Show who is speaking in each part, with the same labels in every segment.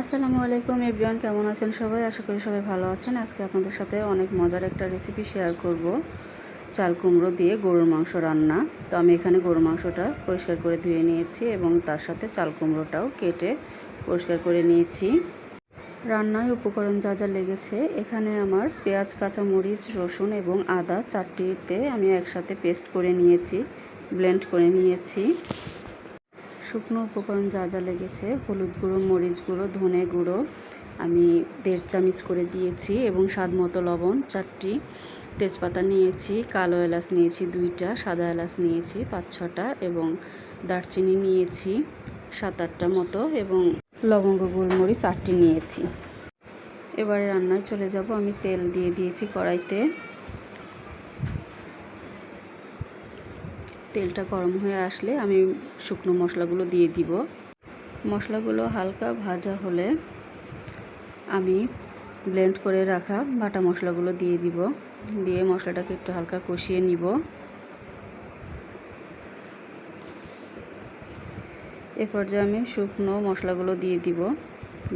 Speaker 1: আসসালামু আলাইকুম এভরিওয়ান, কেমন আছেন সবাই? আশা করি সবাই ভালো আছেন। আজকে আপনাদের সাথে অনেক মজার একটা রেসিপি শেয়ার করব। চাল কুমড়ো দিয়ে গরুর মাংস রান্না। তো আমি এখানে গরুর মাংসটা পরিষ্কার করে ধুয়ে নিয়েছি এবং তার সাথে চাল কুমড়োটাও কেটে পরিষ্কার করে নিয়েছি। রান্নায় উপকরণ যা যা লেগেছে, এখানে আমার পেঁয়াজ, কাঁচামরিচ, রসুন এবং আদা চারটিতে আমি একসাথে পেস্ট করে নিয়েছি ব্লেন্ড করে নিয়েছি। শুকনো উপকরণ যা যা লেগেছে, হলুদ গুঁড়ো, মরিচ গুঁড়ো, ধনে গুঁড়ো, আমি দেড় চামচ করে দিয়েছি এবং স্বাদ মতো লবণ, চারটি তেজপাতা নিয়েছি, কালো এলাচ নিয়েছি দুইটা, সাদা এলাচ নিয়েছি পাঁচ ছটা এবং দারচিনি নিয়েছি সাত আটটা মতো এবং লবঙ্গ, গোলমরিচ আটটি নিয়েছি। এবারে রান্নায় চলে যাব। আমি তেল দিয়ে দিয়েছি কড়াইতে। তেলটা গরম হয়ে আসলে আমি শুকনো মশলাগুলো দিয়ে দিব। মশলাগুলো হালকা ভাজা হলে আমি ব্লেন্ড করে রাখা বাটা মশলাগুলো দিয়ে দিব। দিয়ে মশলাটাকে একটু হালকা কষিয়ে নিব। এ পর্যায়ে আমি শুকনো মশলাগুলো দিয়ে দিব,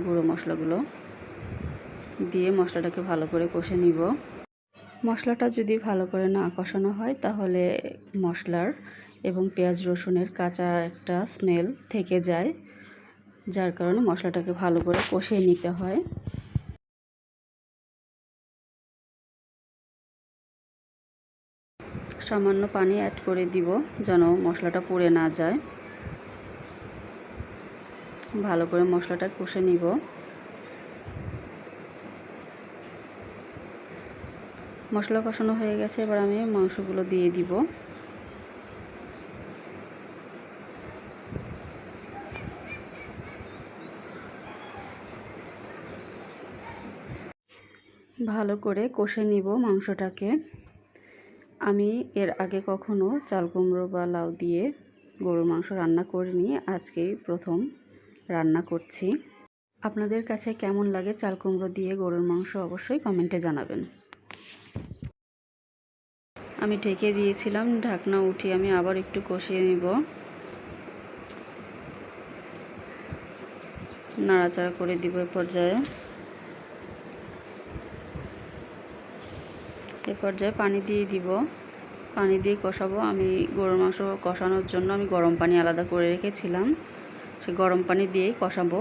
Speaker 1: গুঁড়ো মশলাগুলো। দিয়ে মশলাটাকে ভালো করে কষে নিব। মশলাটা যদি ভালো করে না কষানো হয়, তাহলে মশলার এবং পেঁয়াজ রসুনের কাঁচা একটা স্মেল থেকে যায়, যার কারণে মশলাটাকে ভালো করে কষিয়ে নিতে হয়। সামান্য পানি অ্যাড করে দিব যেন মশলাটা পুড়ে না যায়। ভালো করে মশলাটা কষে নিব। মশলা কষানো হয়ে গেছে, এবার আমি মাংসগুলো দিয়ে দিব। ভালো করে কষে নিব মাংসটাকে। আমি এর আগে কখনো চাল কুমড়ো বা লাউ দিয়ে গরুর মাংস রান্না করিনি, আজকেই প্রথম রান্না করছি। আপনাদের কাছে কেমন লাগে চাল কুমড়ো দিয়ে গরুর মাংস অবশ্যই কমেন্টে জানাবেন। আমি ঢেকে দিয়েছিলাম, ঢাকনা উঠিয়ে আমি আবার একটু কষিয়ে নিব। নাড়াচাড়া করে দিব এ পর্যায়ে। এ পর্যায়ে পানি দিয়ে দিব। পানি দিয়ে কষাবো। আমি গরুর মাংস কষানোর জন্য আমি গরম পানি আলাদা করে রেখেছিলাম। সে গরম পানি দিয়েই কষাবো।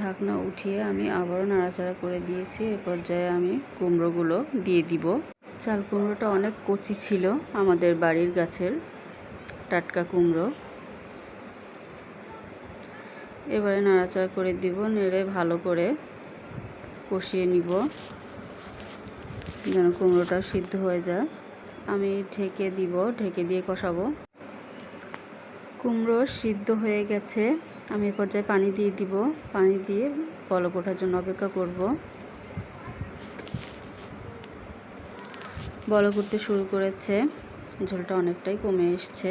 Speaker 1: ঢাকনা উঠিয়ে আমি আবারও নাড়াচাড়া করে দিয়েছি। এ পর্যায়ে আমি কুমড়োগুলো দিয়ে দিব। চাল কুমড়োটা অনেক কচি ছিল আমাদের বাড়ির গাছের টাটকা কুমড়ো। এবারে নাড়াচাড়া করে দিব, নেড়ে ভালো করে কষিয়ে নিব। যেন কুমড়োটা সিদ্ধ হয়ে যায়। আমি ঢেকে দিব, ঢেকে দিয়ে কষাবো। কুমড়ো সিদ্ধ হয়ে গেছে। আমি এ পর্যায়ে পানি দিয়ে দিব। পানি দিয়ে পলক ওঠার জন্য অপেক্ষা করব। বলক উঠতে শুরু করেছে। ঝোলটা অনেকটাই কমে এসছে।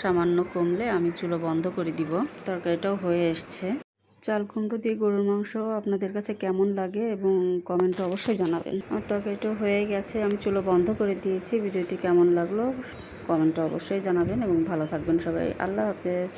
Speaker 1: সামান্য কমলে আমি চুলো বন্ধ করে দিব। তরকারিটাও হয়ে এসছে। চাল কুমড়ো দিয়ে গরুর মাংস আপনাদের কাছে কেমন লাগে এবং কমেন্টে অবশ্যই জানাবেন। আমার তরকারিটাও হয়ে গেছে। আমি চুলো বন্ধ করে দিয়েছি। ভিডিওটি কেমন লাগল কমেন্টে অবশ্যই জানাবেন এবং ভালো থাকবেন সবাই। আল্লাহ হাফেজ।